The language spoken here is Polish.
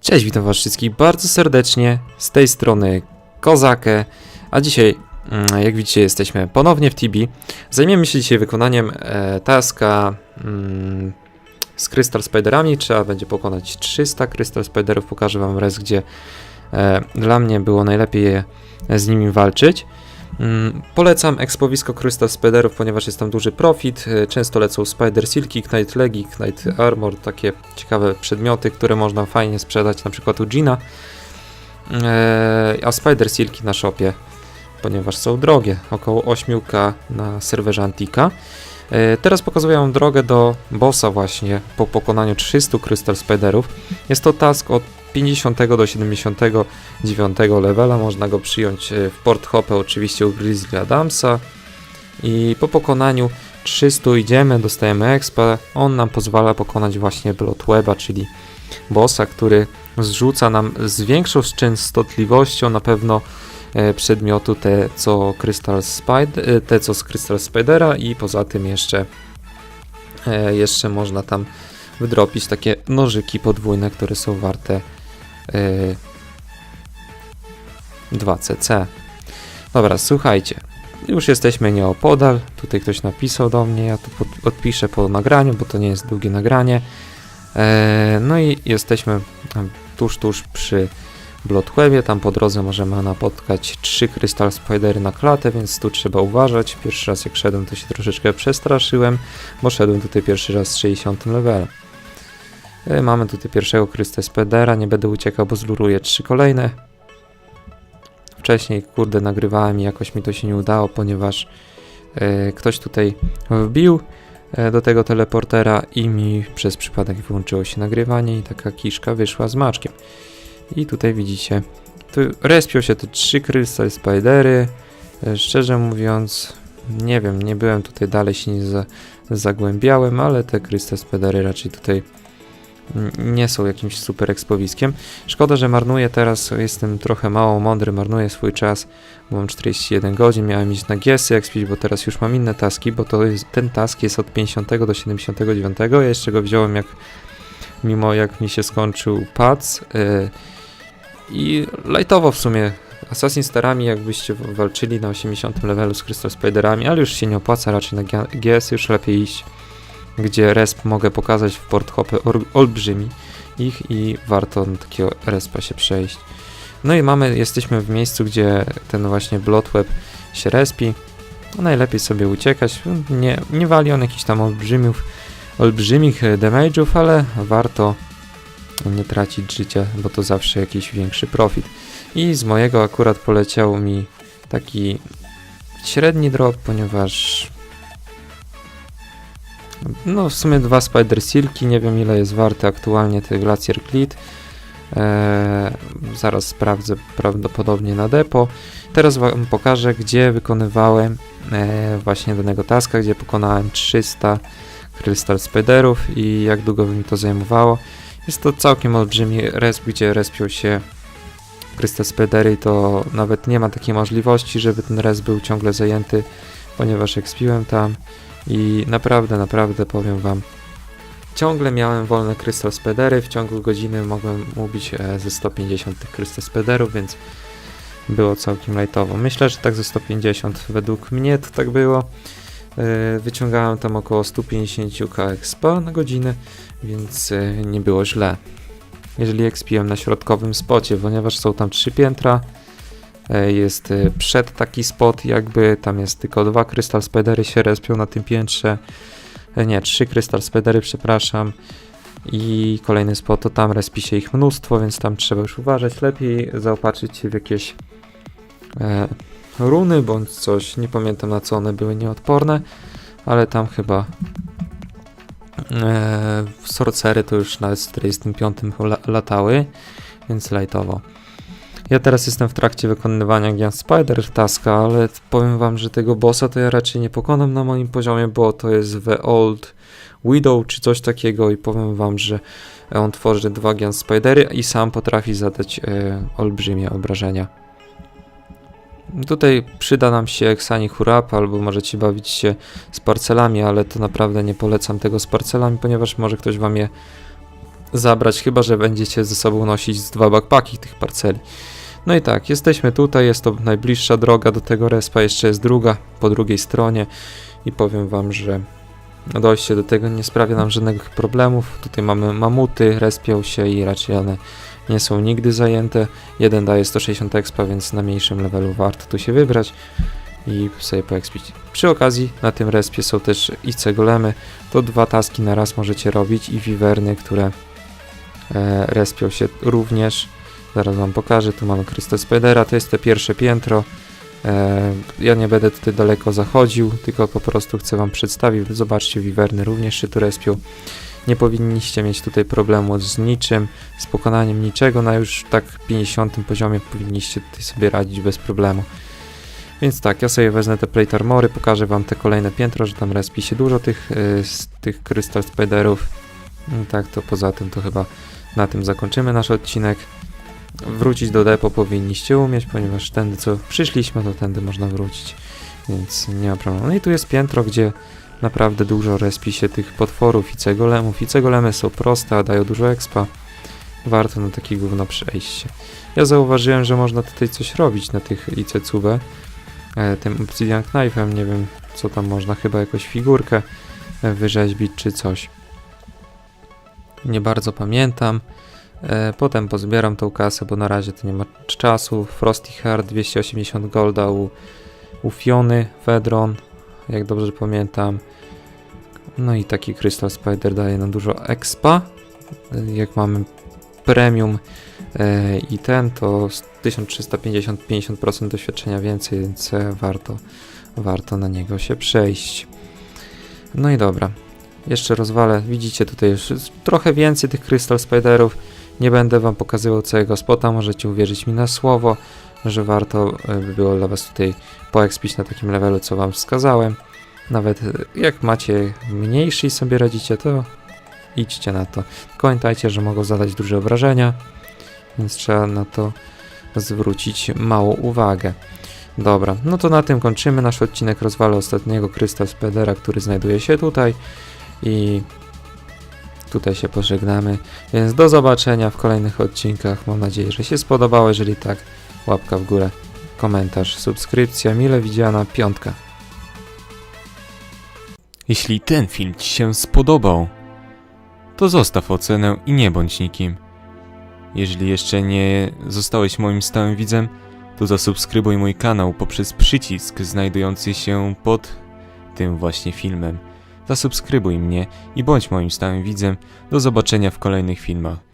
Cześć, witam was wszystkich bardzo serdecznie, z tej strony Kozakę, a dzisiaj, mm, jak widzicie, jesteśmy ponownie w Tibi. Zajmiemy się dzisiaj wykonaniem e, taska mm, z Crystal Spiderami, trzeba będzie pokonać 300 Crystal Spiderów, pokażę wam raz, gdzie e, dla mnie było najlepiej z nimi walczyć. Mm, Polecam ekspowisko Crystal Spiderów, ponieważ jest tam duży profit. E, Często lecą Spider Silki, Knight Legi, Knight Armor, takie ciekawe przedmioty, które można fajnie sprzedać, na przykład u Gina. E, A Spider Silki na shopie, ponieważ są drogie, około 8k na serwerze Antika. E, Teraz pokazuję drogę do bossa właśnie po pokonaniu 300 Crystal Spiderów. Jest to task od 50 do 79 levela, można go przyjąć e, w Port Hope oczywiście u Grizzly Adamsa. I po pokonaniu 300 idziemy, dostajemy expa, on nam pozwala pokonać właśnie Bloodweba, czyli bossa, który zrzuca nam z większą częstotliwością na pewno e, przedmiotu te co Crystal Spider, e, te co z Crystal Spidera. I poza tym jeszcze jeszcze można tam wydropić takie nożyki podwójne, które są warte 2cc. Dobra, słuchajcie. Już jesteśmy nieopodal. Tutaj ktoś napisał do mnie. Ja to odpiszę po nagraniu, bo to nie jest długie nagranie. E, no i jesteśmy tuż, tuż przy Bloodwebie. Tam po drodze możemy napotkać trzy Crystal Spidery na klatę, więc tu trzeba uważać. Pierwszy raz jak szedłem, to się troszeczkę przestraszyłem, bo szedłem tutaj pierwszy raz z 60 levelem. E, Mamy tutaj pierwszego Crystal Spidera, nie będę uciekał, bo zluruję trzy kolejne. Wcześniej, kurde, nagrywałem i jakoś mi to się nie udało, ponieważ e, ktoś tutaj wbił e, do tego teleportera i mi przez przypadek wyłączyło się nagrywanie i taka kiszka wyszła z maczkiem. I tutaj widzicie, tu respią się te trzy Crystal Spidery. Szczerze mówiąc, nie wiem, nie byłem tutaj dalej się nie za, zagłębiałem, ale te Crystal Spidery raczej tutaj nie są jakimś super ekspowiskiem. Szkoda, że marnuję teraz, jestem trochę mało mądry, marnuję swój czas, bo mam 41 godzin, miałem iść na giesy expić, bo teraz już mam inne taski, bo to jest, ten task jest od 50 do 79, ja jeszcze go wziąłem jak, mimo jak mi się skończył pac yy, i lightowo w sumie, Assassin Starami jakbyście walczyli na 80 levelu z Crystal Spiderami, ale już się nie opłaca raczej na GS, już lepiej iść gdzie resp mogę pokazać w port hopy olbrzymi ich i warto na takiego respa się przejść. No i mamy, jesteśmy w miejscu, gdzie ten właśnie Bloodweb się respi. No najlepiej sobie uciekać. Nie, nie wali on jakichś tam olbrzymiów, olbrzymich e, damage'ów, ale warto nie tracić życia, bo to zawsze jakiś większy profit. I z mojego akurat poleciał mi taki średni drop, ponieważ no w sumie dwa Spider Silki, nie wiem ile jest warte aktualnie ten Glacier Glit. Eee, zaraz sprawdzę prawdopodobnie na depo. Teraz wam pokażę gdzie wykonywałem e, właśnie danego taska, gdzie pokonałem 300 Crystal Spiderów i jak długo by mi to zajmowało. Jest to całkiem olbrzymi resp, gdzie respią się Crystal Spidery to nawet nie ma takiej możliwości, żeby ten resp był ciągle zajęty, ponieważ ekspiłem tam i naprawdę, naprawdę powiem wam, ciągle miałem wolne Crystal Spedery, w ciągu godziny mogłem ubić e, ze 150 tych Crystal Spederów, więc było całkiem lightowo. Myślę, że tak ze 150 według mnie to tak było. E, Wyciągałem tam około 150k expa na godzinę, więc e, nie było źle. Jeżeli expiłem na środkowym spocie, ponieważ są tam trzy piętra, jest e, przed taki spot, jakby tam jest tylko dwa Crystal Spidery się respią na tym piętrze. E, Nie, trzy Crystal Spidery, przepraszam. I kolejny spot, to tam respi się ich mnóstwo, więc tam trzeba już uważać. Lepiej zaopatrzyć się w jakieś e, runy bądź coś. Nie pamiętam na co one były nieodporne, ale tam chyba e, sorcery to już nawet z 45 la, latały, więc lightowo. Ja teraz jestem w trakcie wykonywania Gian Spider Taska, ale powiem wam, że tego bossa to ja raczej nie pokonam na moim poziomie, bo to jest The Old Widow czy coś takiego i powiem wam, że on tworzy dwa Gian Spidery i sam potrafi zadać e, olbrzymie obrażenia. Tutaj przyda nam się Xani Hurap, albo możecie bawić się z parcelami, ale to naprawdę nie polecam tego z parcelami, ponieważ może ktoś wam je zabrać, chyba że będziecie ze sobą nosić dwa backpacki tych parceli. No i tak, jesteśmy tutaj, jest to najbliższa droga do tego respa, jeszcze jest druga, po drugiej stronie i powiem wam, że dojście do tego nie sprawia nam żadnych problemów. Tutaj mamy mamuty, respią się i raczej one nie są nigdy zajęte. Jeden daje 160 expa, więc na mniejszym levelu warto tu się wybrać i sobie poekspić. Przy okazji na tym respie są też IC golemy, to dwa taski na raz możecie robić i wiwerny, które e, respią się również. Zaraz wam pokażę, tu mamy Crystal Spidera, to jest te pierwsze piętro. E, ja nie będę tutaj daleko zachodził, tylko po prostu chcę wam przedstawić. Zobaczcie, wiwerny również się tu respią. Nie powinniście mieć tutaj problemu z niczym, z pokonaniem niczego. Na już tak 50 poziomie powinniście tutaj sobie radzić bez problemu. Więc tak, ja sobie wezmę te plate armory, pokażę wam te kolejne piętro, że tam respi się dużo tych, y, z tych Crystal Spiderów. Mm, Tak, to poza tym to chyba na tym zakończymy nasz odcinek. Wrócić do depo powinniście umieć, ponieważ tędy co przyszliśmy, to tędy można wrócić, więc nie ma problemu. No i tu jest piętro, gdzie naprawdę dużo respi się tych potworów i cegolemów. I cegolemy są proste, a dają dużo expa. Warto na taki gówno przejść się. Ja zauważyłem, że można tutaj coś robić na tych licecube. E, tym Obsidian Knife'em, nie wiem co tam można, chyba jakąś figurkę e, wyrzeźbić czy coś. Nie bardzo pamiętam. E, potem pozbieram tą kasę, bo na razie to nie ma czasu. Frosty Heart 280 golda u, u Fiony, Fedron, jak dobrze pamiętam. No i taki Crystal Spider daje nam dużo expa. Jak mamy premium e, i ten, to z 1350 50% doświadczenia więcej, więc e, warto, warto na niego się przejść. No i dobra. Jeszcze rozwalę. Widzicie tutaj już trochę więcej tych Crystal Spiderów. Nie będę wam pokazywał całego spota, możecie uwierzyć mi na słowo, że warto e, by było dla was tutaj poekspić na takim levelu, co wam wskazałem. Nawet e, jak macie mniejszy i sobie radzicie, to idźcie na to. Pamiętajcie, że mogą zadać duże obrażenia, więc trzeba na to zwrócić małą uwagę. Dobra, no to na tym kończymy nasz odcinek rozwalę ostatniego Crystal Spidera, który znajduje się tutaj i tutaj się pożegnamy. Więc do zobaczenia w kolejnych odcinkach. Mam nadzieję, że się spodobało. Jeżeli tak, łapka w górę, komentarz, subskrypcja, mile widziana, piątka. Jeśli ten film Ci się spodobał, to zostaw ocenę i nie bądź nikim. Jeżeli jeszcze nie zostałeś moim stałym widzem, to zasubskrybuj mój kanał poprzez przycisk znajdujący się pod tym właśnie filmem. Zasubskrybuj mnie i bądź moim stałym widzem. Do zobaczenia w kolejnych filmach.